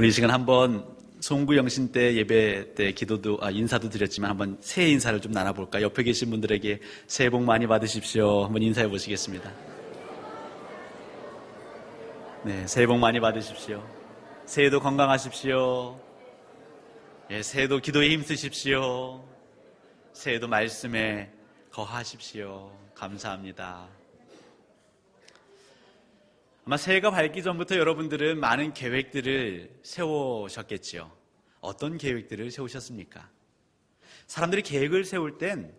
우리 이 시간 한번 송구 영신 때 예배 때 기도도 아, 인사도 드렸지만 한번 새해 인사를 좀 나눠볼까? 옆에 계신 분들에게 새해 복 많이 받으십시오. 한번 인사해 보시겠습니다. 네, 새해 복 많이 받으십시오. 새해도 건강하십시오. 예, 새해도 기도에 힘쓰십시오. 새해도 말씀에 거하십시오. 감사합니다. 아마 새해가 밝기 전부터 여러분들은 많은 계획들을 세우셨겠지요. 어떤 계획들을 세우셨습니까? 사람들이 계획을 세울 땐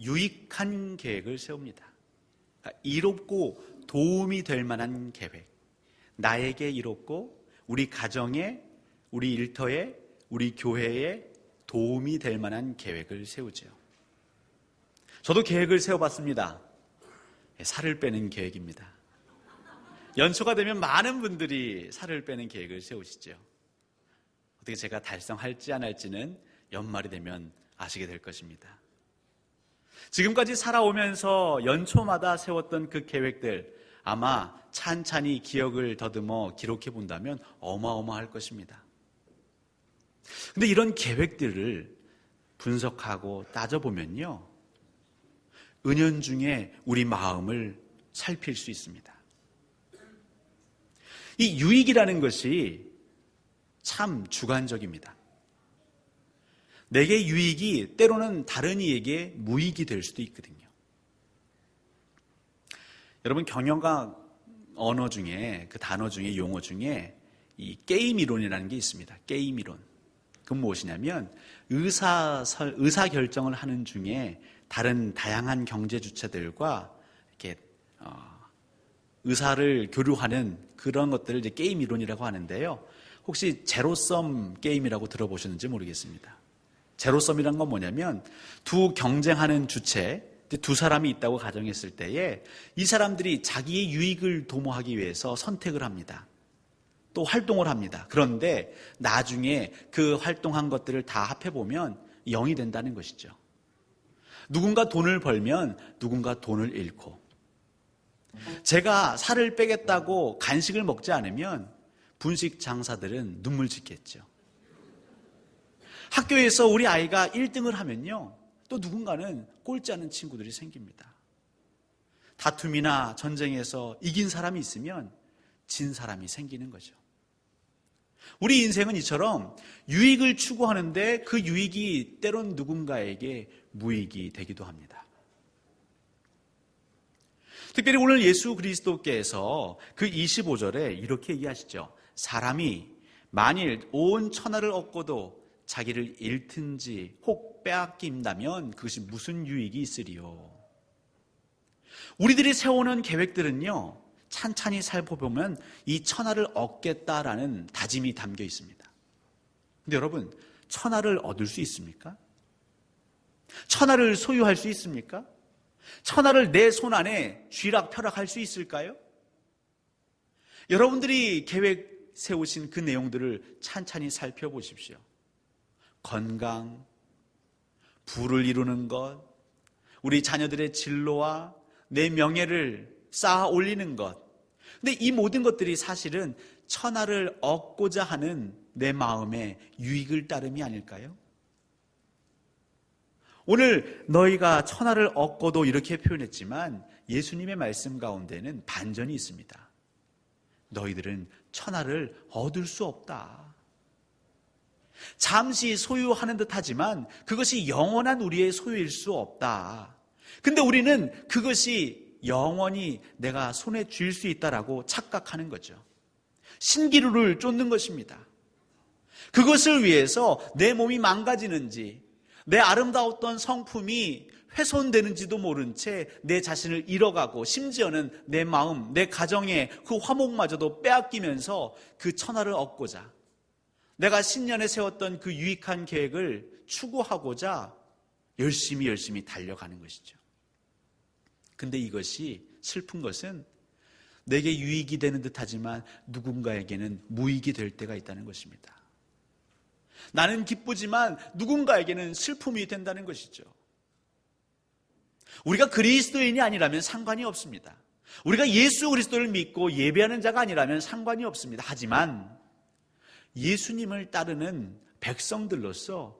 유익한 계획을 세웁니다. 그러니까 이롭고 도움이 될 만한 계획. 나에게 이롭고 우리 가정에, 우리 일터에, 우리 교회에 도움이 될 만한 계획을 세우죠. 저도 계획을 세워봤습니다. 살을 빼는 계획입니다. 연초가 되면 많은 분들이 살을 빼는 계획을 세우시죠. 어떻게 제가 달성할지 안 할지는 연말이 되면 아시게 될 것입니다. 지금까지 살아오면서 연초마다 세웠던 그 계획들 아마 찬찬히 기억을 더듬어 기록해 본다면 어마어마할 것입니다. 근데 이런 계획들을 분석하고 따져보면요. 은연중에 우리 마음을 살필 수 있습니다. 이 유익이라는 것이 참 주관적입니다. 내게 유익이 때로는 다른 이에게 무익이 될 수도 있거든요. 여러분 경영과 언어 중에 그 단어 중에 용어 중에 이 게임 이론이라는 게 있습니다. 게임 이론. 그건 무엇이냐면 의사 의사 결정을 하는 중에 다른 다양한 경제 주체들과 이렇게 어, 의사를 교류하는 그런 것들을 이제 게임 이론이라고 하는데요. 혹시 제로섬 게임이라고 들어보셨는지 모르겠습니다. 제로섬이란 건 뭐냐면 두 경쟁하는 주체, 두 사람이 있다고 가정했을 때에 이 사람들이 자기의 유익을 도모하기 위해서 선택을 합니다. 또 활동을 합니다. 그런데 나중에 그 활동한 것들을 다 합해보면 0이 된다는 것이죠. 누군가 돈을 벌면 누군가 돈을 잃고 제가 살을 빼겠다고 간식을 먹지 않으면 분식 장사들은 눈물 짓겠죠. 학교에서 우리 아이가 1등을 하면요. 또 누군가는 꼴찌 하는 친구들이 생깁니다. 다툼이나 전쟁에서 이긴 사람이 있으면 진 사람이 생기는 거죠. 우리 인생은 이처럼 유익을 추구하는데 그 유익이 때론 누군가에게 무익이 되기도 합니다. 특별히 오늘 예수 그리스도께서 그 25절에 이렇게 얘기하시죠. 사람이 만일 온 천하를 얻고도 자기를 잃든지 혹 빼앗긴다면 그것이 무슨 유익이 있으리요. 우리들이 세우는 계획들은요, 찬찬히 살펴보면 이 천하를 얻겠다라는 다짐이 담겨 있습니다. 근데 여러분, 천하를 얻을 수 있습니까? 천하를 소유할 수 있습니까? 천하를 내 손 안에 쥐락펴락할 수 있을까요? 여러분들이 계획 세우신 그 내용들을 찬찬히 살펴보십시오. 건강, 부를 이루는 것, 우리 자녀들의 진로와 내 명예를 쌓아 올리는 것. 근데 이 모든 것들이 사실은 천하를 얻고자 하는 내 마음의 유익을 따름이 아닐까요? 오늘 너희가 천하를 얻고도 이렇게 표현했지만 예수님의 말씀 가운데는 반전이 있습니다. 너희들은 천하를 얻을 수 없다. 잠시 소유하는 듯 하지만 그것이 영원한 우리의 소유일 수 없다. 근데 우리는 그것이 영원히 내가 손에 쥘 수 있다라고 착각하는 거죠. 신기루를 쫓는 것입니다. 그것을 위해서 내 몸이 망가지는지, 내 아름다웠던 성품이 훼손되는지도 모른 채 내 자신을 잃어가고 심지어는 내 마음, 내 가정의 그 화목마저도 빼앗기면서 그 천하를 얻고자 내가 신년에 세웠던 그 유익한 계획을 추구하고자 열심히 열심히 달려가는 것이죠. 근데 이것이 슬픈 것은 내게 유익이 되는 듯 하지만 누군가에게는 무익이 될 때가 있다는 것입니다. 나는 기쁘지만 누군가에게는 슬픔이 된다는 것이죠. 우리가 그리스도인이 아니라면 상관이 없습니다. 우리가 예수 그리스도를 믿고 예배하는 자가 아니라면 상관이 없습니다. 하지만 예수님을 따르는 백성들로서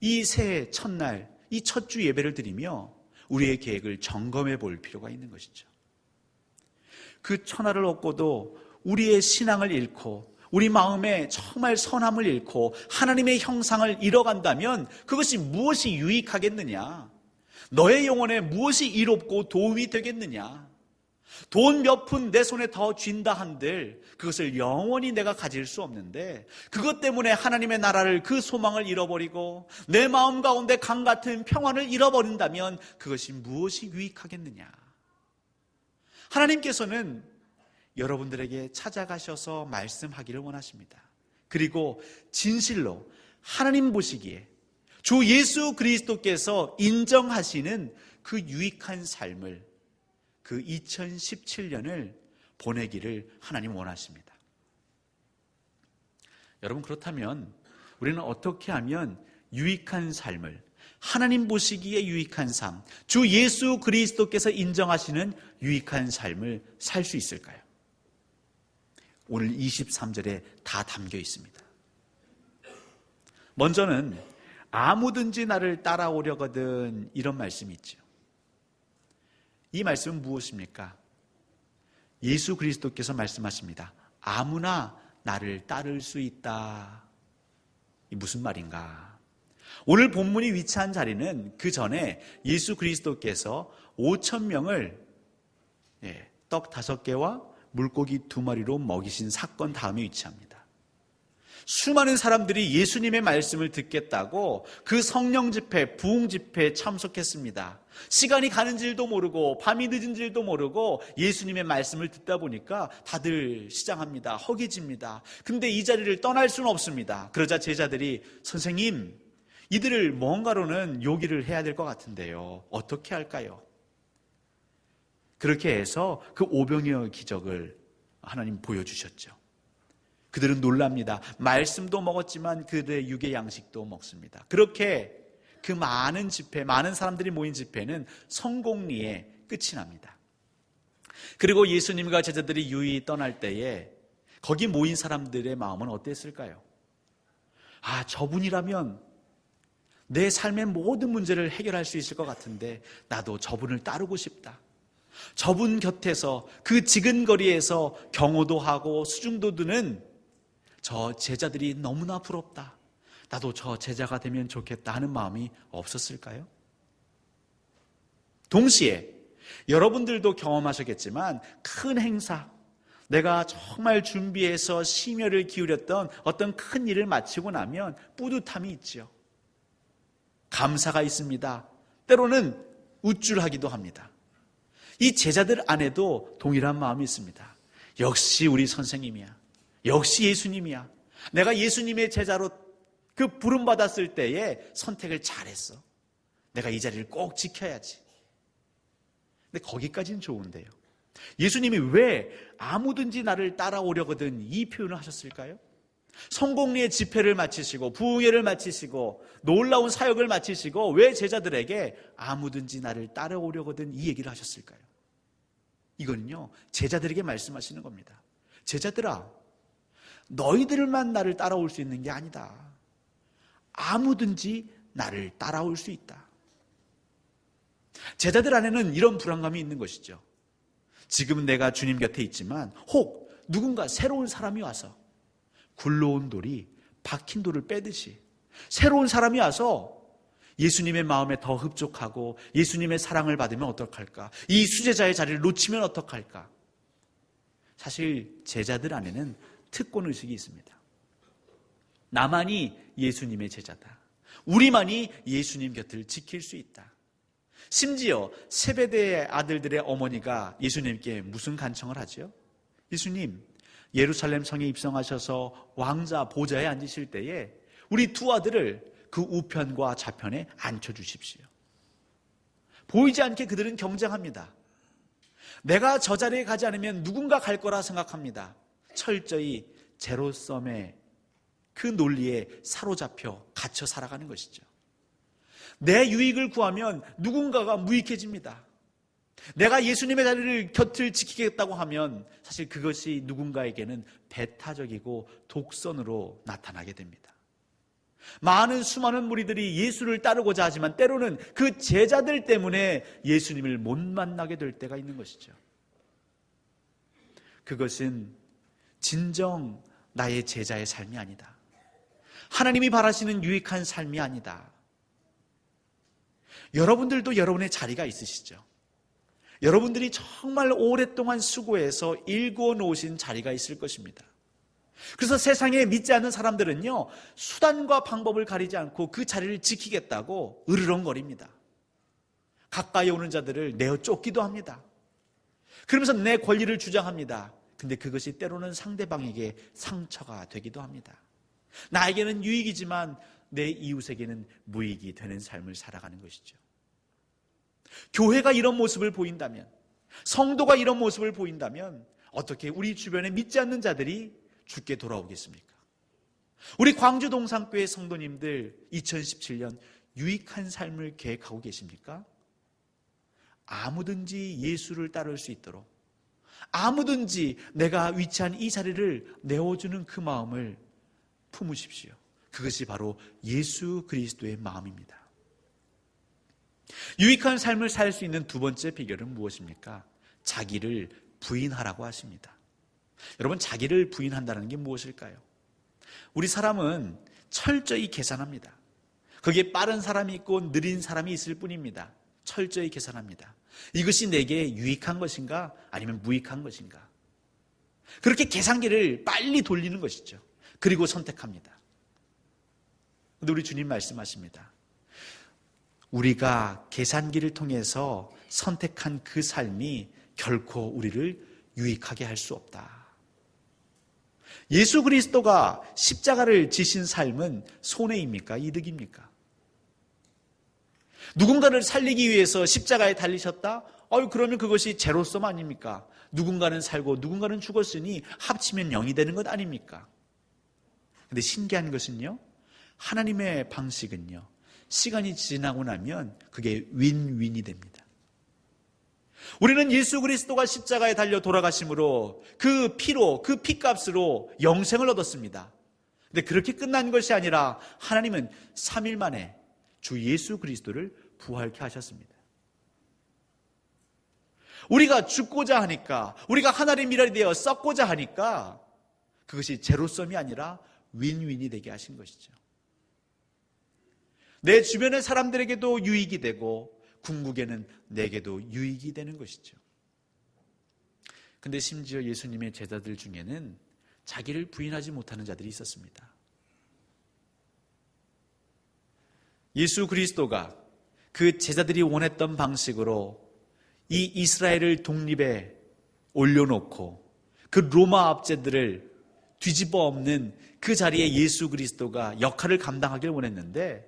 이 새해 첫날, 이 첫 주 예배를 드리며 우리의 계획을 점검해 볼 필요가 있는 것이죠. 그 천하를 얻고도 우리의 신앙을 잃고 우리 마음에 정말 선함을 잃고 하나님의 형상을 잃어간다면 그것이 무엇이 유익하겠느냐? 너의 영혼에 무엇이 이롭고 도움이 되겠느냐? 돈 몇 푼 내 손에 더 쥔다 한들 그것을 영원히 내가 가질 수 없는데 그것 때문에 하나님의 나라를 그 소망을 잃어버리고 내 마음 가운데 강 같은 평안을 잃어버린다면 그것이 무엇이 유익하겠느냐? 하나님께서는 여러분들에게 찾아가셔서 말씀하기를 원하십니다. 그리고 진실로 하나님 보시기에 주 예수 그리스도께서 인정하시는 그 유익한 삶을 그 2017년을 보내기를 하나님 원하십니다. 여러분 그렇다면 우리는 어떻게 하면 유익한 삶을 하나님 보시기에 유익한 삶, 주 예수 그리스도께서 인정하시는 유익한 삶을 살 수 있을까요? 오늘 23절에 다 담겨 있습니다. 먼저는 아무든지 나를 따라오려거든 이런 말씀이 있죠. 이 말씀은 무엇입니까? 예수 그리스도께서 말씀하십니다. 아무나 나를 따를 수 있다. 이 무슨 말인가? 오늘 본문이 위치한 자리는 그 전에 예수 그리스도께서 5천 명을 예, 떡 다섯 개와 물고기 두 마리로 먹이신 사건 다음에 위치합니다. 수많은 사람들이 예수님의 말씀을 듣겠다고 그 성령 집회, 부흥 집회에 참석했습니다. 시간이 가는 줄도 모르고 밤이 늦은 줄도 모르고 예수님의 말씀을 듣다 보니까 다들 시장합니다. 허기집니다. 근데 이 자리를 떠날 수는 없습니다. 그러자 제자들이 선생님, 이들을 뭔가로는 요기를 해야 될 것 같은데요. 어떻게 할까요? 그렇게 해서 그 오병이어 기적을 하나님 보여주셨죠. 그들은 놀랍니다. 말씀도 먹었지만 그들의 육의 양식도 먹습니다. 그렇게 그 많은 집회, 많은 사람들이 모인 집회는 성공리에 끝이 납니다. 그리고 예수님과 제자들이 유이 떠날 때에 거기 모인 사람들의 마음은 어땠을까요? 아, 저분이라면 내 삶의 모든 문제를 해결할 수 있을 것 같은데 나도 저분을 따르고 싶다. 저분 곁에서 그 지근거리에서 경호도 하고 수중도 드는 저 제자들이 너무나 부럽다. 나도 저 제자가 되면 좋겠다 하는 마음이 없었을까요? 동시에 여러분들도 경험하셨겠지만 큰 행사, 내가 정말 준비해서 심혈을 기울였던 어떤 큰 일을 마치고 나면 뿌듯함이 있죠. 감사가 있습니다. 때로는 우쭐하기도 합니다. 이 제자들 안에도 동일한 마음이 있습니다. 역시 우리 선생님이야. 역시 예수님이야. 내가 예수님의 제자로 그 부름 받았을 때에 선택을 잘했어. 내가 이 자리를 꼭 지켜야지. 근데 거기까지는 좋은데요. 예수님이 왜 아무든지 나를 따라오려거든 이 표현을 하셨을까요? 성공리의 집회를 마치시고 부흥회를 마치시고 놀라운 사역을 마치시고 왜 제자들에게 아무든지 나를 따라오려거든 이 얘기를 하셨을까요? 이거는요 제자들에게 말씀하시는 겁니다. 제자들아 너희들만 나를 따라올 수 있는 게 아니다. 아무든지 나를 따라올 수 있다. 제자들 안에는 이런 불안감이 있는 것이죠. 지금은 내가 주님 곁에 있지만 혹 누군가 새로운 사람이 와서 굴러온 돌이 박힌 돌을 빼듯이 새로운 사람이 와서 예수님의 마음에 더 흡족하고 예수님의 사랑을 받으면 어떡할까? 이 수제자의 자리를 놓치면 어떡할까? 사실 제자들 안에는 특권 의식이 있습니다. 나만이 예수님의 제자다. 우리만이 예수님 곁을 지킬 수 있다. 심지어 세베대의 아들들의 어머니가 예수님께 무슨 간청을 하죠? 예수님, 예루살렘 성에 입성하셔서 왕자 보좌에 앉으실 때에 우리 두 아들을 그 우편과 좌편에 앉혀 주십시오. 보이지 않게 그들은 경쟁합니다. 내가 저 자리에 가지 않으면 누군가 갈 거라 생각합니다. 철저히 제로섬의 그 논리에 사로잡혀 갇혀 살아가는 것이죠. 내 유익을 구하면 누군가가 무익해집니다. 내가 예수님의 자리를 곁을 지키겠다고 하면 사실 그것이 누군가에게는 배타적이고 독선으로 나타나게 됩니다. 많은 수많은 무리들이 예수를 따르고자 하지만 때로는 그 제자들 때문에 예수님을 못 만나게 될 때가 있는 것이죠. 그것은 진정 나의 제자의 삶이 아니다. 하나님이 바라시는 유익한 삶이 아니다. 여러분들도 여러분의 자리가 있으시죠. 여러분들이 정말 오랫동안 수고해서 일구어 놓으신 자리가 있을 것입니다. 그래서 세상에 믿지 않는 사람들은요, 수단과 방법을 가리지 않고 그 자리를 지키겠다고 으르렁거립니다. 가까이 오는 자들을 내어 쫓기도 합니다. 그러면서 내 권리를 주장합니다. 근데 그것이 때로는 상대방에게 상처가 되기도 합니다. 나에게는 유익이지만 내 이웃에게는 무익이 되는 삶을 살아가는 것이죠. 교회가 이런 모습을 보인다면, 성도가 이런 모습을 보인다면, 어떻게 우리 주변에 믿지 않는 자들이 죽게 돌아오겠습니까? 우리 광주 동산교회 성도님들 2017년 유익한 삶을 계획하고 계십니까? 아무든지 예수를 따를 수 있도록 아무든지 내가 위치한 이 자리를 내어주는 그 마음을 품으십시오. 그것이 바로 예수 그리스도의 마음입니다. 유익한 삶을 살 수 있는 두 번째 비결은 무엇입니까? 자기를 부인하라고 하십니다. 여러분, 자기를 부인한다는 게 무엇일까요? 우리 사람은 철저히 계산합니다. 거기에 빠른 사람이 있고 느린 사람이 있을 뿐입니다. 철저히 계산합니다. 이것이 내게 유익한 것인가 아니면 무익한 것인가. 그렇게 계산기를 빨리 돌리는 것이죠. 그리고 선택합니다. 근데 우리 주님 말씀하십니다. 우리가 계산기를 통해서 선택한 그 삶이 결코 우리를 유익하게 할 수 없다. 예수 그리스도가 십자가를 지신 삶은 손해입니까? 이득입니까? 누군가를 살리기 위해서 십자가에 달리셨다? 어유 그러면 그것이 제로섬 아닙니까? 누군가는 살고 누군가는 죽었으니 합치면 영이 되는 것 아닙니까? 근데 신기한 것은요. 하나님의 방식은요. 시간이 지나고 나면 그게 윈윈이 됩니다. 우리는 예수 그리스도가 십자가에 달려 돌아가심으로 그 피로, 그 피값으로 영생을 얻었습니다. 근데 그렇게 끝난 것이 아니라 하나님은 3일 만에 주 예수 그리스도를 부활케 하셨습니다. 우리가 죽고자 하니까, 우리가 하나님의 미랄이 되어 썩고자 하니까 그것이 제로섬이 아니라 윈윈이 되게 하신 것이죠. 내 주변의 사람들에게도 유익이 되고 궁극에는 내게도 유익이 되는 것이죠. 근데 심지어 예수님의 제자들 중에는 자기를 부인하지 못하는 자들이 있었습니다. 예수 그리스도가 그 제자들이 원했던 방식으로 이 이스라엘을 독립에 올려놓고 그 로마 압제들을 뒤집어 엎는 그 자리에 예수 그리스도가 역할을 감당하길 원했는데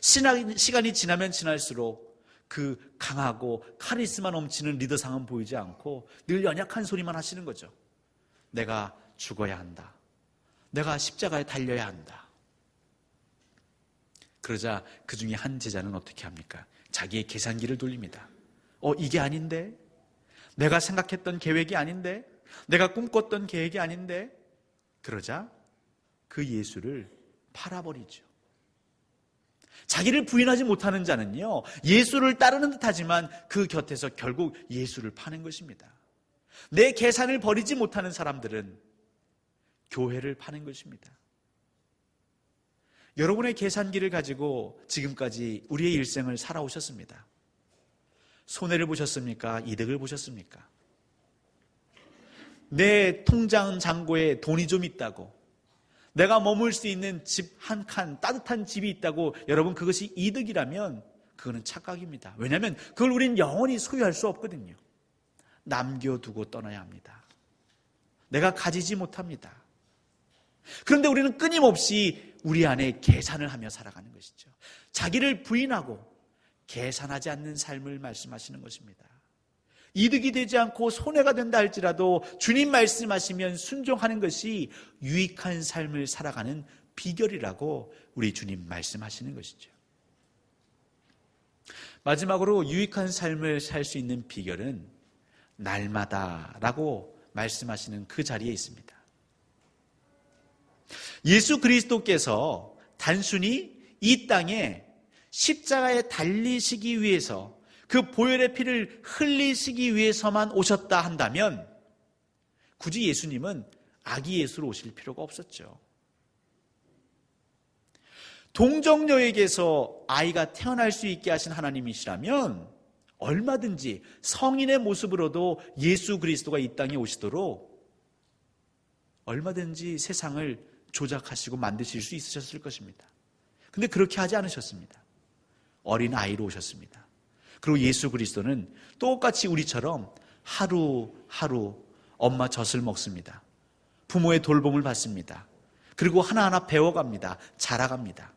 시간이 지나면 지날수록 그 강하고 카리스마 넘치는 리더상은 보이지 않고 늘 연약한 소리만 하시는 거죠. 내가 죽어야 한다. 내가 십자가에 달려야 한다. 그러자 그 중에 한 제자는 어떻게 합니까? 자기의 계산기를 돌립니다. 어, 이게 아닌데? 내가 생각했던 계획이 아닌데? 내가 꿈꿨던 계획이 아닌데? 그러자 그 예수를 팔아버리죠. 자기를 부인하지 못하는 자는요, 예수를 따르는 듯 하지만 그 곁에서 결국 예수를 파는 것입니다. 내 계산을 버리지 못하는 사람들은 교회를 파는 것입니다. 여러분의 계산기를 가지고 지금까지 우리의 일생을 살아오셨습니다. 손해를 보셨습니까? 이득을 보셨습니까? 내 통장 잔고에 돈이 좀 있다고 내가 머물 수 있는 집 한 칸, 따뜻한 집이 있다고 여러분 그것이 이득이라면 그거는 착각입니다. 왜냐하면 그걸 우린 영원히 소유할 수 없거든요. 남겨두고 떠나야 합니다. 내가 가지지 못합니다. 그런데 우리는 끊임없이 우리 안에 계산을 하며 살아가는 것이죠. 자기를 부인하고 계산하지 않는 삶을 말씀하시는 것입니다. 이득이 되지 않고 손해가 된다 할지라도 주님 말씀하시면 순종하는 것이 유익한 삶을 살아가는 비결이라고 우리 주님 말씀하시는 것이죠. 마지막으로 유익한 삶을 살 수 있는 비결은 날마다라고 말씀하시는 그 자리에 있습니다. 예수 그리스도께서 단순히 이 땅에 십자가에 달리시기 위해서 그 보혈의 피를 흘리시기 위해서만 오셨다 한다면 굳이 예수님은 아기 예수로 오실 필요가 없었죠. 동정녀에게서 아이가 태어날 수 있게 하신 하나님이시라면 얼마든지 성인의 모습으로도 예수 그리스도가 이 땅에 오시도록 얼마든지 세상을 조작하시고 만드실 수 있으셨을 것입니다. 근데 그렇게 하지 않으셨습니다. 어린 아이로 오셨습니다. 그리고 예수 그리스도는 똑같이 우리처럼 하루하루 엄마 젖을 먹습니다. 부모의 돌봄을 받습니다. 그리고 하나하나 배워갑니다. 자라갑니다.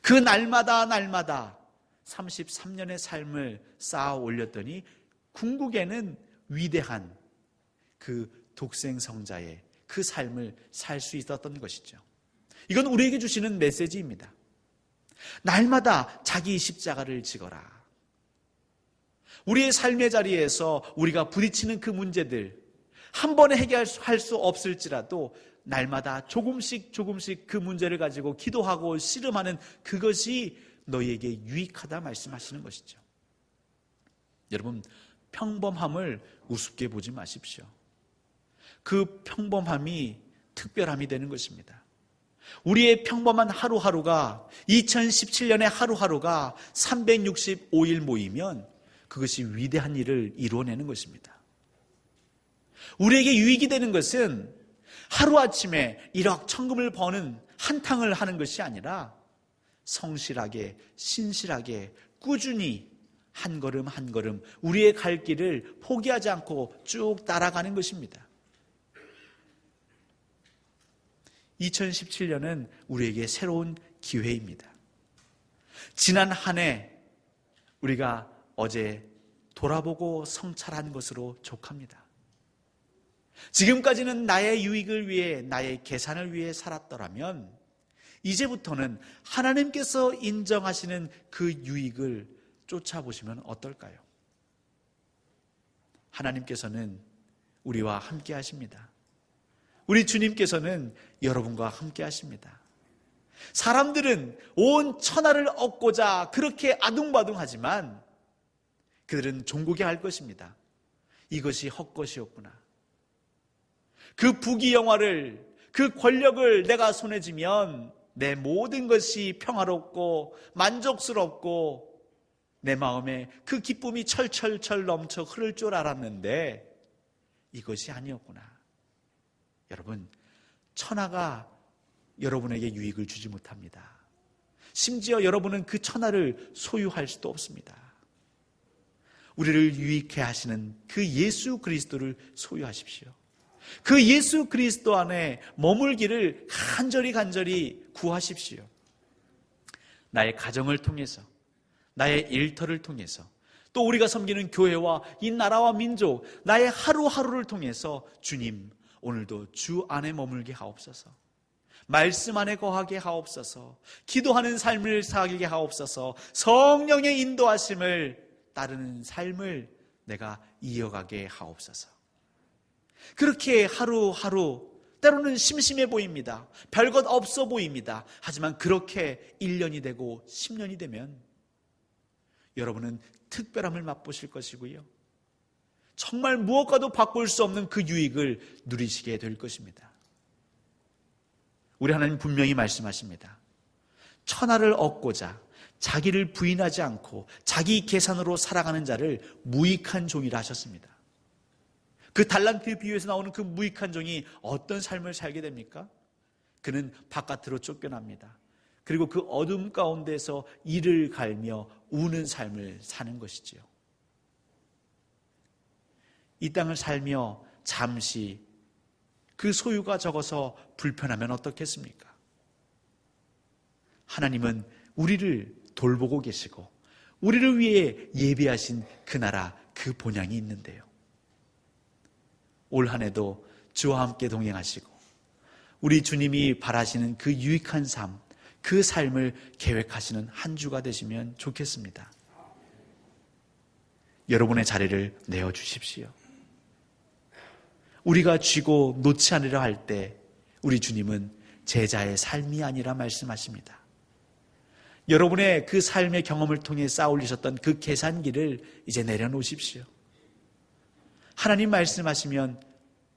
그 날마다 날마다 33년의 삶을 쌓아 올렸더니 궁극에는 위대한 그 독생 성자의 그 삶을 살 수 있었던 것이죠. 이건 우리에게 주시는 메시지입니다. 날마다 자기 십자가를 지거라. 우리의 삶의 자리에서 우리가 부딪히는 그 문제들 한 번에 해결할 수 없을지라도 날마다 조금씩 조금씩 그 문제를 가지고 기도하고 씨름하는 그것이 너희에게 유익하다 말씀하시는 것이죠. 여러분, 평범함을 우습게 보지 마십시오. 그 평범함이 특별함이 되는 것입니다. 우리의 평범한 하루하루가 2017년의 하루하루가 365일 모이면 그것이 위대한 일을 이루어내는 것입니다. 우리에게 유익이 되는 것은 하루아침에 1억 천금을 버는 한탕을 하는 것이 아니라 성실하게, 신실하게, 꾸준히 한 걸음 한 걸음 우리의 갈 길을 포기하지 않고 쭉 따라가는 것입니다. 2017년은 우리에게 새로운 기회입니다. 지난 한 해 우리가 어제 돌아보고 성찰한 것으로 족합니다. 지금까지는 나의 유익을 위해, 나의 계산을 위해 살았더라면, 이제부터는 하나님께서 인정하시는 그 유익을 쫓아보시면 어떨까요? 하나님께서는 우리와 함께 하십니다. 우리 주님께서는 여러분과 함께 하십니다. 사람들은 온 천하를 얻고자 그렇게 아둥바둥하지만 그들은 종국에 할 것입니다. 이것이 헛것이었구나. 그 부귀영화를 그 권력을 내가 손에 쥐면 내 모든 것이 평화롭고 만족스럽고 내 마음에 그 기쁨이 철철철 넘쳐 흐를 줄 알았는데 이것이 아니었구나. 여러분, 천하가 여러분에게 유익을 주지 못합니다. 심지어 여러분은 그 천하를 소유할 수도 없습니다. 우리를 유익해 하시는 그 예수 그리스도를 소유하십시오. 그 예수 그리스도 안에 머물기를 간절히 간절히 구하십시오. 나의 가정을 통해서, 나의 일터를 통해서, 또 우리가 섬기는 교회와 이 나라와 민족, 나의 하루하루를 통해서 주님, 오늘도 주 안에 머물게 하옵소서. 말씀 안에 거하게 하옵소서. 기도하는 삶을 살게 하옵소서. 성령의 인도하심을 따르는 삶을 내가 이어가게 하옵소서. 그렇게 하루하루 때로는 심심해 보입니다. 별것 없어 보입니다. 하지만 그렇게 1년이 되고 10년이 되면 여러분은 특별함을 맛보실 것이고요. 정말 무엇과도 바꿀 수 없는 그 유익을 누리시게 될 것입니다. 우리 하나님 분명히 말씀하십니다. 천하를 얻고자 자기를 부인하지 않고 자기 계산으로 살아가는 자를 무익한 종이라 하셨습니다. 그 달란트 비유에서 나오는 그 무익한 종이 어떤 삶을 살게 됩니까? 그는 바깥으로 쫓겨납니다. 그리고 그 어둠 가운데서 이를 갈며 우는 삶을 사는 것이지요. 이 땅을 살며 잠시 그 소유가 적어서 불편하면 어떻겠습니까? 하나님은 우리를 돌보고 계시고 우리를 위해 예비하신 그 나라 그 본향이 있는데요. 올 한 해도 주와 함께 동행하시고 우리 주님이 바라시는 그 유익한 삶, 그 삶을 계획하시는 한 주가 되시면 좋겠습니다. 여러분의 자리를 내어 주십시오. 우리가 쥐고 놓지 않으려 할 때 우리 주님은 제자의 삶이 아니라 말씀하십니다. 여러분의 그 삶의 경험을 통해 쌓아올리셨던 그 계산기를 이제 내려놓으십시오. 하나님 말씀하시면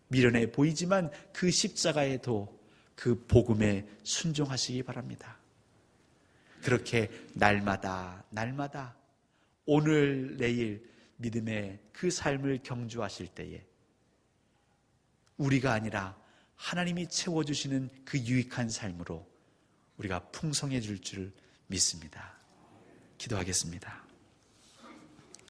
미련해 보이지만 그 십자가에도 그 복음에 순종하시기 바랍니다. 그렇게 날마다 날마다 오늘 내일 믿음의 그 삶을 경주하실 때에 우리가 아니라 하나님이 채워주시는 그 유익한 삶으로 우리가 풍성해질 줄 믿습니다. 기도하겠습니다.